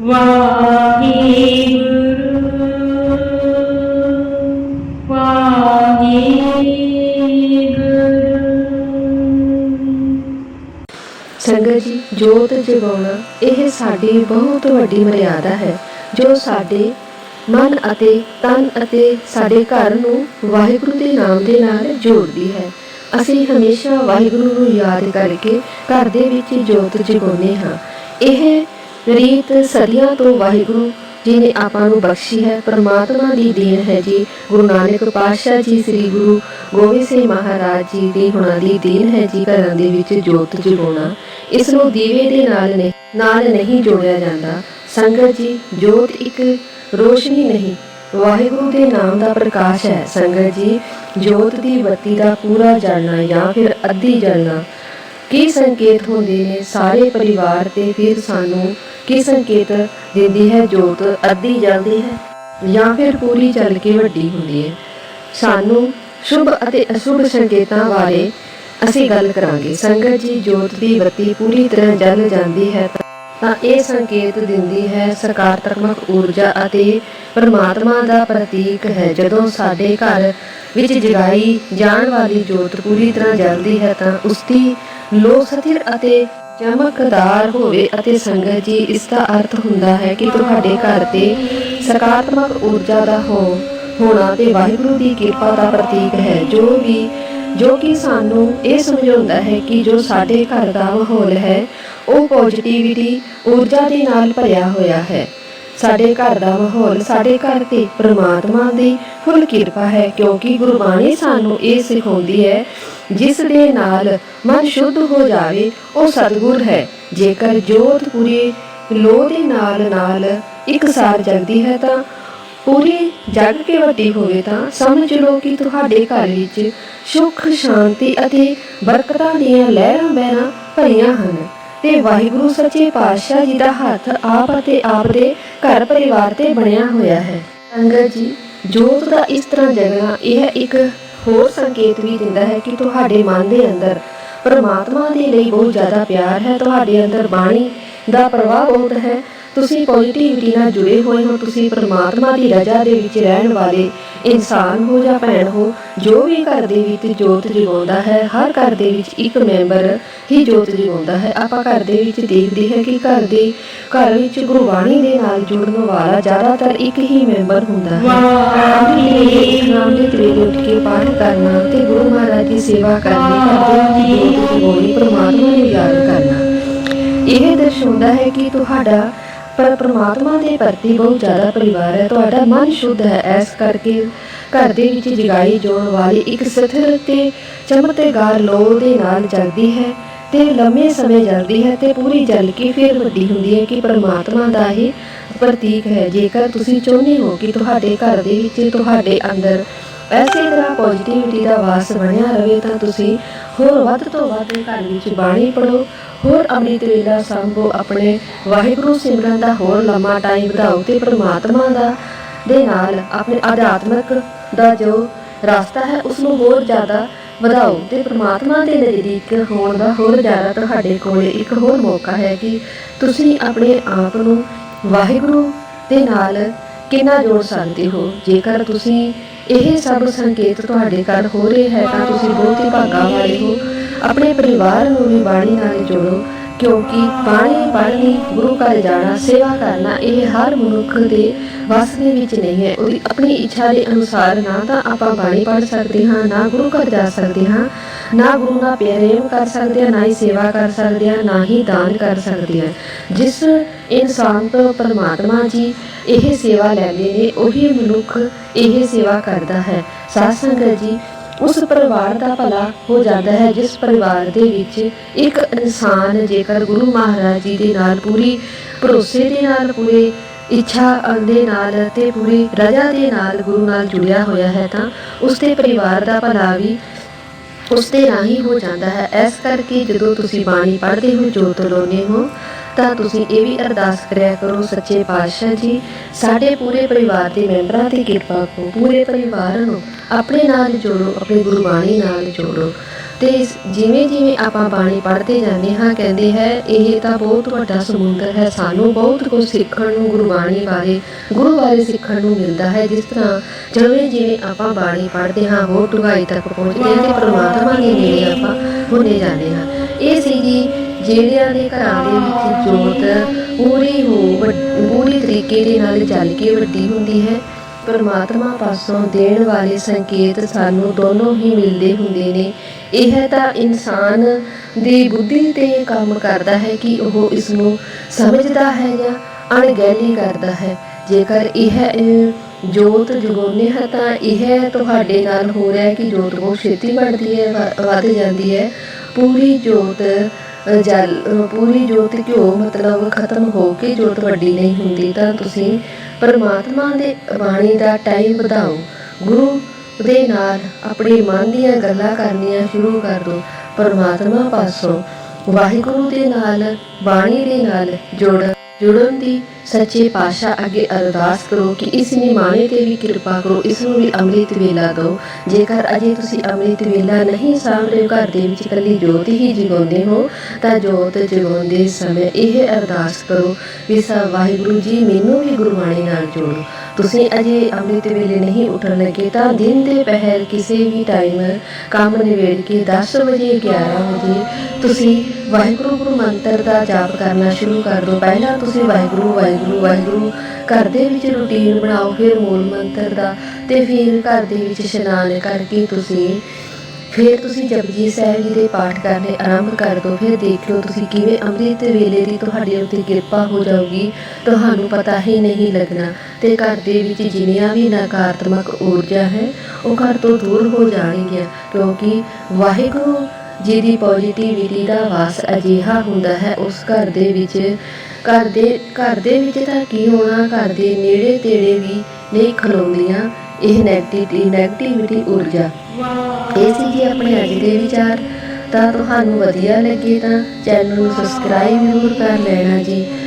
ਵਾਹਿਗੁਰੂ ਵਾਹਿਗੁਰੂ ਸੰਗਤ ਜੀ ਜੋਤ ਜਗਾਉਣਾ, ਇਹ ਸਾਡੀ ਬਹੁਤ ਵੱਡੀ ਮਰਿਆਦਾ ਹੈ, ਜੋ ਸਾਡੇ ਮਨ ਅਤੇ ਤਨ ਅਤੇ ਸਾਡੇ ਘਰ ਨੂੰ ਵਾਹਿਗੁਰੂ ਦੇ ਨਾਮ ਦੇ ਨਾਲ ਜੋੜਦੀ ਹੈ। ਅਸੀਂ ਹਮੇਸ਼ਾ ਵਾਹਿਗੁਰੂ ਨੂੰ ਯਾਦ ਕਰਕੇ ਘਰ ਦੇ ਵਿੱਚ ਜੋਤ ਜਗਾਉਂਦੇ ਹਾਂ। ਇਹ ਰੀਤ ਸਦੀਆਂ ਤੋਂ ਵਾਹਿਗੁਰੂ ਜੀ ਨੇ ਆਪਾਂ ਨੂੰ ਬਖਸ਼ੀ ਹੈ, ਪ੍ਰਮਾਤਮਾ ਦੀ ਦੇਣ ਹੈ ਜੀ। ਗੁਰੂ ਨਾਨਕ ਪਾਤਸ਼ਾਹ ਜੀ, ਸ੍ਰੀ ਗੁਰੂ ਗੋਬਿੰਦ ਸਿੰਘ ਮਹਾਰਾਜ ਜੀ ਦੀ ਹੁਣਾਂ ਦੀ ਦੇਣ ਹੈ ਜੀ, ਘਰਾਂ ਦੇ ਵਿੱਚ ਜੋਤ ਜਗਾਉਣਾ। ਇਸ ਨੂੰ ਦੀਵੇ ਦੇ ਨਾਲ ਨਹੀਂ ਨਾਲ ਨਹੀਂ ਜੋੜਿਆ ਜਾਂਦਾ। ਸੰਗਤ ਜੀ, ਜੋਤ ਇੱਕ ਰੋਸ਼ਨੀ ਨਹੀਂ, ਵਾਹਿਗੁਰੂ ਦੇ ਨਾਮ ਦਾ ਪ੍ਰਕਾਸ਼ ਹੈ। ਸੰਗਤ ਜੀ, ਜੋਤ ਦੀ ਬੱਤੀ ਦਾ ਪੂਰਾ ਜਲਣਾ ਜਾਂ ਫਿਰ ਅੱਧੀ ਜਲਣਾ। ਕੀ ਸੰਕੇਤ ਹੁੰਦੇ ਨੇ ਸਾਰੇ ਪਰਿਵਾਰ ਤੇ ਫਿਰ ਸਾਨੂੰ ਕੀ ਸੰਕੇਤ ਦਿੰਦੀ ਹੈ, ਜੋਤ ਅੱਧੀ ਜਲਦੀ ਹੈ ਜਾਂ ਫਿਰ ਪੂਰੀ ਚੱਲ ਕੇ ਵੱਡੀ ਹੁੰਦੀ ਹੈ। ਸਾਨੂੰ ਸ਼ੁਭ ਅਤੇ ਅਸ਼ੁਭ ਸੰਕੇਤਾਂ ਬਾਰੇ ਅਸੀਂ ਗੱਲ ਕਰਾਂਗੇ। ਸੰਗਤ ਜੀ, ਜੋਤ ਦੀ ਬੱਤੀ ਪੂਰੀ ਤਰ੍ਹਾਂ ਜਲ ਜਾਂਦੀ ਹੈ ਤਾਂ- ਇਹ ਸੰਕੇਤ ਦਿੰਦੀ ਹੈ, ਸਕਾਰਾਤਮਕ ਊਰਜਾ ਅਤੇ ਪਰਮਾਤਮਾ ਦਾ ਪ੍ਰਤੀਕ ਹੈ। ਜਦੋਂ ਸਾਡੇ ਘਰ ਵਿੱਚ ਜਗਾਈ ਜਾਣ ਵਾਲੀ ਜੋਤ ਪੂਰੀ ਤਰ੍ਹਾਂ ਜਲਦੀ ਹੈ ਤਾਂ ਉਸ ਦੀ ਲੋ ਸਥਿਰ ਅਤੇ ਚਮਕਦਾਰ ਹੋਵੇ ਅਤੇ ਸੰਗਤ ਜੀ, ਇਸ ਦਾ ਅਰਥ ਹੁੰਦਾ ਹੈ ਕਿ ਤੁਹਾਡੇ ਘਰ ਤੇ ਸਕਾਰਾਤਮਕ ਊਰਜਾ ਦਾ ਹੋ, ਹੋਣਾ ਤੇ ਵਾਹਿਗੁਰੂ ਦੀ ਕਿਰਪਾ ਦਾ ਪ੍ਰਤੀਕ ਹੈ। ਜੋ ਵੀ, ਜੋ ਕਿ ਸਾਨੂੰ ਇਹ ਸਮਝਾਉਂਦਾ ਹੈ ਕਿ ਜੋ ਸਾਡੇ ਘਰ ਦਾ ਮਾਹੌਲ ਹੈ, ਉਹ ਪੋਜ਼ਿਟਿਵਿਟੀ ਊਰਜਾ ਦੇ ਨਾਲ ਭਰਿਆ ਹੋਇਆ ਹੈ। ਸਾਡੇ ਘਰ ਦਾ ਮਾਹੌਲ, ਸਾਡੇ ਘਰ ਤੇ ਪ੍ਰਮਾਤਮਾ ਦੀ ਫੁੱਲ ਕਿਰਪਾ ਹੈ, ਕਿਉਂਕਿ ਗੁਰਬਾਣੀ ਸਾਨੂੰ ਇਹ ਸਿਖਾਉਂਦੀ ਹੈ, ਜਿਸ ਦੇ ਨਾਲ ਮਨ ਸ਼ੁੱਧ ਹੋ ਜਾਵੇ, ਉਹ ਸਤਿਗੁਰ ਹੈ। ਜੇਕਰ ਜੋਤ ਪੂਰੀ ਲੋ ਦੇ ਨਾਲ ਨਾਲ ਇੱਕ ਸਾਰ ਜਗਦੀ ਹੈ ਤਾਂ ਪੂਰੀ ਜਗ ਕੇ ਵੱਡੀ ਹੋਵੇ ਤਾਂ ਸਮਝ ਲਓ ਕਿ ਤੁਹਾਡੇ ਘਰ ਵਿੱਚ ਸੁੱਖ, ਸ਼ਾਂਤੀ ਅਤੇ ਬਰਕਤਾਂ ਦੀਆਂ ਲਹਿਰਾਂ ਬਹਿਰਾਂ ਭਰੀਆਂ ਹਨ। ਤੇ ਵਾਹਿਗੁਰੂ ਸੱਚੇ ਪਾਤਸ਼ਾਹ ਜੀ ਦਾ ਹੱਥ ਆਪ ਅਤੇ ਆਪ ਦੇ ਘਰ ਪਰਿਵਾਰ ਤੇ ਬਣਿਆ ਹੋਇਆ ਹੈ। ਸੰਗਤ ਜੀ, ਜੋਤ ਦਾ ਇਸ ਤਰ੍ਹਾਂ ਜਗਣਾ, ਇਹ ਇੱਕ ਹੋਰ ਸੰਕੇਤ ਵੀ ਦਿੰਦਾ ਹੈ ਕਿ ਤੁਹਾਡੇ ਮਨ ਦੇ ਅੰਦਰ ਪਰਮਾਤਮਾ ਦੇ ਲਈ ਬਹੁਤ ਜ਼ਿਆਦਾ ਪਿਆਰ ਹੈ, ਤੁਹਾਡੇ ਅੰਦਰ ਬਾਣੀ ਦਾ ਪ੍ਰਵਾਹ ਬਹੁਤ ਹੈ ਤੁਸੀਂ ਪੋਜ਼ਿਟਿਵਿਟੀ ਨਾਲ ਜੁੜੇ ਹੋਏ ਹੋ, ਤੁਸੀਂ ਪਰਮਾਤਮਾ ਦੀ ਰਜ਼ਾ ਦੇ ਵਿੱਚ ਰਹਿਣ ਵਾਲੇ ਇਨਸਾਨ ਹੋ ਜਾਂ ਭੈਣ ਹੋ, ਜੋ ਵੀ ਘਰ ਦੇ ਵਿੱਚ ਜੋਤ ਜਗਾਉਂਦਾ ਹੈ, ਹਰ ਘਰ ਦੇ ਵਿੱਚ ਇੱਕ ਮੈਂਬਰ ਹੀ ਜੋਤ ਜਗਾਉਂਦਾ ਹੈ। ਆਪਾਂ ਘਰ ਦੇ ਵਿੱਚ ਦੇਖਦੇ ਹਾਂ ਕਿ ਘਰ ਦੇ, ਘਰ ਵਿੱਚ ਗੁਰਬਾਣੀ ਦੇ ਨਾਲ ਜੁੜਨ ਵਾਲਾ ਜ਼ਿਆਦਾਤਰ ਇੱਕ ਹੀ ਮੈਂਬਰ ਹੁੰਦਾ ਹੈ। ਆਪਣੇ ਨਾਮ ਦੇ ਤਵੇਲੇ ਉੱਠ ਕੇ ਪਾਠ ਕਰਨਾ ਤੇ ਗੁਰੂ ਮਹਾਰਾਜ ਦੀ ਸੇਵਾ ਕਰਨੀ, ਘਰ ਦੇ ਜੋਤ ਜਗਾਉਣੀ, ਪਰਮਾਤਮਾ ਨੂੰ ਯਾਦ ਕਰਨਾ। ਇਹ ਦਰਸਾਉਂਦਾ ਹੈ ਕਿ ਤੁਹਾਡਾ ਪਰ ਪ੍ਰਮਾਤਮਾ ਦੇ ਪ੍ਰਤੀ ਬਹੁਤ ਜ਼ਿਆਦਾ ਪਰਿਵਾਰ ਹੈ। ਤੁਹਾਡਾ ਮਨ ਸ਼ੁੱਧ ਹੈ। ਐਸ ਕਰਕੇ ਘਰ ਦੇ ਵਿੱਚ ਜਗਾਈ ਜਾਣ ਵਾਲੀ ਇੱਕ ਸਥਿਰ ਤੇ ਚਮਕਦਾਰ ਲੋ ਦੇ ਨਾਲ ਜਲਦੀ ਹੈ ਤੇ ਲੰਮੇ ਸਮੇਂ ਜਲਦੀ ਹੈ ਤੇ ਪੂਰੀ ਜਲ ਕੇ ਫਿਰ ਵੱਡੀ ਹੁੰਦੀ ਹੈ ਕਿ ਪਰਮਾਤਮਾ ਦਾ ਹੀ ਪ੍ਰਤੀਕ ਹੈ। ਜੇਕਰ ਤੁਸੀਂ ਚਾਹੁੰਦੇ ਹੋ ਕਿ ਤੁਹਾਡੇ ਘਰ ਦੇ ਵਿੱਚ, ਤੁਹਾਡੇ ਅੰਦਰ ਐਸੇ ਤਰ੍ਹਾਂ ਪੋਜ਼ਿਟਿਵਿਟੀ ਦਾ ਵਾਸ ਬਣਿਆ ਰਹੇ ਤਾਂ ਤੁਸੀਂ ਹੋਰ ਵੱਧ ਤੋਂ ਵੱਧ ਘਰ ਵਿੱਚ ਬਾਣੀ ਪੜੋ ਹੋਰ ਅੰਮ੍ਰਿਤ ਵੇਲਾ ਸੰਭੋ, ਆਪਣੇ ਵਾਹਿਗੁਰੂ ਸਿਮਰਨ ਦਾ ਹੋਰ ਲੰਮਾ ਟਾਈਮ ਵਧਾਓ ਤੇ ਪ੍ਰਮਾਤਮਾ ਦਾ ਦੇ ਨਾਲ ਆਪਣੇ ਅਧਿਆਤਮਕ ਦਾ ਜੋ ਰਸਤਾ ਹੈ ਉਸ ਨੂੰ ਹੋਰ ਜ਼ਿਆਦਾ ਵਧਾਓ ਤੇ ਪ੍ਰਮਾਤਮਾ ਦੇ ਨਜ਼ਦੀਕ ਹੋਣ ਦਾ ਹੋਰ ਜ਼ਿਆਦਾ ਤੁਹਾਡੇ ਕੋਲ ਇੱਕ ਹੋਰ ਮੌਕਾ ਹੈ ਕਿ ਤੁਸੀਂ ਆਪਣੇ ਆਪ ਨੂੰ ਵਾਹਿਗੁਰੂ ਦੇ ਨਾਲ ਕਿੰਨਾ ਜੋੜ ਸਕਦੇ ਹੋ? ਜੇਕਰ ਤੁਸੀਂ ਇਹ ਸਭ ਸੰਕੇਤ ਤੁਹਾਡੇ ਘਰ ਹੋ ਰਹੇ ਹੈ ਤਾਂ ਤੁਸੀਂ ਬਹੁਤ ਹੀ ਭਾਗਾ ਵਾਲੇ ਹੋ। ਆਪਣੇ ਪਰਿਵਾਰ ਨੂੰ ਵੀ ਬਾਣੀ ਨਾਲ ਜੋੜੋ। ਕਿਉਂਕਿ ਬਾਣੀ ਪੜ੍ਹਨੀ ਗੁਰੂ ਘਰ ਜਾਣਾ, ਸੇਵਾ ਕਰਨਾ, ਇਹ ਹਰ ਮਨੁੱਖ ਦੇ ਵਸ ਦੇ ਵਿੱਚ ਨਹੀਂ ਹੈ। ਉਹਦੀ ਆਪਣੀ ਇੱਛਾ ਦੇ ਅਨੁਸਾਰ ਨਾ ਤਾਂ ਆਪਾਂ ਬਾਣੀ ਪੜ੍ਹ ਸਕਦੇ ਹਾਂ, ਨਾ ਗੁਰੂ ਘਰ ਜਾ ਸਕਦੇ ਹਾਂ, ਨਾ ਗੁਰੂ ਨਾਲ ਪ੍ਰੇਮ ਕਰ ਸਕਦੇ ਹਾਂ, ਨਾ ਹੀ ਸੇਵਾ ਕਰ ਸਕਦੇ ਹਾਂ, ਨਾ ਹੀ ਦਾਨ ਕਰ ਸਕਦੇ ਹਾਂ। ਜਿਸ ਇਨਸਾਨ ਤੋਂ ਪਰਮਾਤਮਾ ਜੀ ਇਹ ਸੇਵਾ ਲੈਂਦੇ ਨੇ, ਉਹੀ ਮਨੁੱਖ ਇਹ ਸੇਵਾ ਕਰਦਾ ਹੈ। ਸਾਧ ਸੰਗਤ ਜੀ ਉਸ ਪਰਿਵਾਰ ਦਾ ਭਲਾ ਹੋ ਜਾਂਦਾ ਹੈ, ਜਿਸ ਪਰਿਵਾਰ ਦੇ ਵਿੱਚ ਇੱਕ ਇਨਸਾਨ ਜੇਕਰ ਗੁਰੂ ਮਹਾਰਾਜ ਜੀ ਦੇ ਨਾਲ ਪੂਰੀ ਭਰੋਸੇ ਦੇ ਨਾਲ, ਪੂਰੇ ਇੱਛਾ ਦੇ ਨਾਲ ਤੇ ਪੂਰੀ ਰਜਾ ਦੇ ਨਾਲ ਗੁਰੂ ਨਾਲ ਜੁੜਿਆ ਹੋਇਆ ਹੈ, ਤਾਂ ਉਸ ਦੇ ਪਰਿਵਾਰ ਦਾ ਭਲਾ ਵੀ ਉਸ ਦੇ ਰਾਹੀਂ ਹੋ ਜਾਂਦਾ ਹੈ। ਇਸ ਕਰਕੇ ਜਦੋਂ ਤੁਸੀਂ ਬਾਣੀ ਪੜ੍ਹਦੇ ਹੋ, ਜੋਤ ਲਾਉਂਦੇ ਹੋ ਤਾਂ ਤੁਸੀਂ ਇਹ ਵੀ ਅਰਦਾਸ ਕਰਿਆ ਕਰੋ, ਸੱਚੇ ਪਾਤਸ਼ਾਹ ਜੀ, ਸਾਡੇ ਪੂਰੇ ਪਰਿਵਾਰ ਦੇ ਮੈਂਬਰਾਂ ਦੀ ਕਿਰਪਾ ਕਰੋ, ਪੂਰੇ ਪਰਿਵਾਰ ਨੂੰ ਆਪਣੇ ਨਾਲ ਜੋੜੋ, ਆਪਣੀ ਗੁਰਬਾਣੀ ਨਾਲ ਜੋੜੋ। ਤੇ ਜਿਵੇਂ ਜਿਵੇਂ ਆਪਾਂ ਬਾਣੀ ਪੜ੍ਹਦੇ ਜਾਂਦੇ ਹਾਂ, ਕਹਿੰਦੇ ਹੈ, ਇਹ ਤਾਂ ਬਹੁਤ ਵੱਡਾ ਸਮੁੰਦਰ ਹੈ, ਸਾਨੂੰ ਬਹੁਤ ਕੁਝ ਸਿੱਖਣ ਨੂੰ ਗੁਰਬਾਣੀ ਬਾਰੇ, ਗੁਰੂ ਬਾਰੇ ਸਿੱਖਣ ਨੂੰ ਮਿਲਦਾ ਹੈ, ਜਿਸ ਤਰ੍ਹਾਂ ਜਿਵੇਂ ਜਿਵੇਂ ਆਪਾਂ ਬਾਣੀ ਪੜ੍ਹਦੇ ਹਾਂ, ਹੋਰ ਡੂੰਘਾਈ ਤੱਕ ਪਹੁੰਚਦੇ ਹਾਂ, ਤੇ ਪਰਮਾਤਮਾ ਦੇ ਨੇੜੇ ਆਪਾਂ ਹੁੰਦੇ ਜਾਂਦੇ ਹਾਂ। ਇਹ ਸੀ ਜੀ ਜਿਹੜਿਆਂ ਦੇ ਘਰਾਂ ਦੇ ਵਿੱਚ ਜੋਤ ਪੂਰੀ ਹੋ ਪੂਰੀ ਤਰੀਕੇ ਦੇ ਨਾਲ ਜਲ ਕੇ ਵੱਡੀ ਹੁੰਦੀ ਹੈ। ਪਰਮਾਤਮਾ ਪਾਸੋਂ ਦੇਣ ਵਾਲੇ ਸੰਕੇਤ ਸਾਨੂੰ ਦੋਨੋਂ ਹੀ ਮਿਲਦੇ ਹੁੰਦੇ ਨੇ। ਇਹ ਤਾਂ ਇਨਸਾਨ ਦੀ ਬੁੱਧੀ ਤੇ ਕੰਮ ਕਰਦਾ ਹੈ ਕਿ ਉਹ ਇਸ ਨੂੰ ਸਮਝਦਾ ਹੈ ਜਾਂ ਅਣਗਹਿਲੀ ਕਰਦਾ ਹੈ। ਜੇਕਰ ਇਹ, ਜੋਤ ਜਗਾਉਂਦੇ ਹਾਂ ਤਾਂ ਇਹ ਤੁਹਾਡੇ ਨਾਲ ਹੋ ਰਿਹਾ ਹੈ ਕਿ ਜੋਤ ਬਹੁਤ ਛੇਤੀ ਵੱਧਦੀ ਹੈ, ਵ- ਵੱਧ ਜਾਂਦੀ ਹੈ। ਪੂਰੀ ਜੋਤ ਜਲ ਪੂਰੀ ਜੋਤ ਘਿਓ ਮਤਲਬ ਖਤਮ ਹੋ ਕੇ ਜੋਤ ਵੱਡੀ ਨਹੀਂ ਹੁੰਦੀ, ਤਾਂ ਤੁਸੀਂ ਪਰਮਾਤਮਾ ਦੇ ਬਾਣੀ ਦਾ ਟਾਈਮ ਵਧਾਓ। ਗੁਰੂ ਦੇ ਨਾਲ ਆਪਣੇ ਮਨ ਦੀਆਂ ਗੱਲਾਂ ਕਰਨੀਆਂ ਸ਼ੁਰੂ ਕਰ ਦਿਓ। ਪਰਮਾਤਮਾ ਪਾਸੋਂ ਵਾਹਿਗੁਰੂ ਦੇ ਨਾਲ, ਬਾਣੀ ਦੇ ਨਾਲ ਜੁੜ ਜੁੜਨ ਦੀ ਸੱਚੇ ਪਾਤਸ਼ਾਹ ਅੱਗੇ ਅਰਦਾਸ ਕਰੋ ਕਿ ਇਸ ਨਿਮਾਣੇ ਤੇ ਵੀ ਕਿਰਪਾ ਕਰੋ, ਇਸ ਨੂੰ ਵੀ ਅੰਮ੍ਰਿਤ ਵੇਲਾ ਦਿਓ। ਜੇਕਰ ਅਜੇ ਤੁਸੀਂ ਅੰਮ੍ਰਿਤ ਵੇਲਾ ਨਹੀਂ ਸਾਂਭ ਰਹੇ ਘਰ ਦੇ ਵਿੱਚ ਇਕੱਲੀ ਜੋਤ ਹੀ ਜਗਾਉਂਦੇ ਹੋ, ਤਾਂ ਜੋਤ ਜਗਾਉਂਦੇ ਸਮੇਂ ਇਹ ਅਰਦਾਸ ਕਰੋ ਵੀ ਸਾ ਵਾਹਿਗੁਰੂ ਜੀ, ਮੈਨੂੰ ਵੀ ਗੁਰਬਾਣੀ ਨਾਲ ਜੋੜੋ। ਤੁਸੀਂ ਅਜੇ ਅੰਮ੍ਰਿਤ ਵੇਲੇ ਨਹੀਂ ਉੱਠਣ ਲੱਗੇ ਤਾਂ ਦਿਨ ਦੇ ਪਹਿਰ ਕਿਸੇ ਵੀ ਟਾਈਮ ਕੰਮ ਨਿਬੇੜ ਕੇ 10 ਵਜੇ 11 ਵਜੇ ਤੁਸੀਂ ਵਾਹਿਗੁਰੂ ਗੁਰੂ ਮੰਤਰ ਦਾ ਜਾਪ ਕਰਨਾ ਸ਼ੁਰੂ ਕਰ ਦਿਓ। ਪਹਿਲਾਂ ਤੁਸੀਂ ਵਾਹਿਗੁਰੂ ਵਾਹਿਗੁਰੂ ਵਾਹਿਗੁਰੂ ਘਰ ਦੇ ਵਿੱਚ ਰੁਟੀਨ ਬਣਾਓ, ਫਿਰ ਮੂਲ ਮੰਤਰ ਦਾ ਤੇ ਫਿਰ ਘਰ ਦੇ ਵਿੱਚ ਇਸ਼ਨਾਨ ਕਰਕੇ ਤੁਸੀਂ ਫਿਰ ਤੁਸੀਂ ਜਪਜੀ ਸਾਹਿਬ ਜੀ ਦੇ ਪਾਠ ਕਰਨੇ ਆਰੰਭ ਕਰ ਦਿਓ। ਫਿਰ ਦੇਖ ਲਓ ਤੁਸੀਂ ਕਿਵੇਂ ਅੰਮ੍ਰਿਤ ਵੇਲੇ ਦੀ ਤੁਹਾਡੇ ਉੱਤੇ ਕਿਰਪਾ ਹੋ ਜਾਊਗੀ। ਤੁਹਾਨੂੰ ਪਤਾ ਹੀ ਨਹੀਂ ਲੱਗਣਾ ਤੇ ਘਰ ਦੇ ਵਿੱਚ ਜਿੰਨੀਆਂ ਵੀ ਨਕਾਰਾਤਮਕ ਊਰਜਾ ਹੈ, ਉਹ ਘਰ ਤੋਂ ਦੂਰ ਹੋ ਜਾਣਗੀਆਂ। ਕਿਉਂਕਿ ਵਾਹਿਗੁਰੂ ਜੀ ਦੀ ਪੋਜ਼ਿਟਿਵਿਟੀ ਦਾ ਵਾਸ ਅਜਿਹਾ ਹੁੰਦਾ ਹੈ, ਉਸ ਘਰ ਦੇ ਵਿੱਚ, ਘਰ ਦੇ ਘਰ ਦੇ ਵਿੱਚ ਤਾਂ ਕੀ ਹੋਣਾ, ਘਰ ਦੇ ਨੇੜੇ ਤੇੜੇ ਵੀ ਨਹੀਂ ਖਲੋਂਦੀਆਂ। ਇਹ ਨੈਗੇਟਿਵਿਟੀ ਨੈਗੇਟਿਵਿਟੀ ਊਰਜਾ। ਇਹ ਸੀ ਜੀ ਆਪਣੇ ਅੱਜ ਦੇ ਵਿਚਾਰ। ਤਾਂ ਤੁਹਾਨੂੰ ਵਧੀਆ ਲੱਗੇ ਤਾਂ ਚੈਨਲ ਨੂੰ ਸਬਸਕ੍ਰਾਈਬ ਜ਼ਰੂਰ ਕਰ ਲੈਣਾ ਜੀ।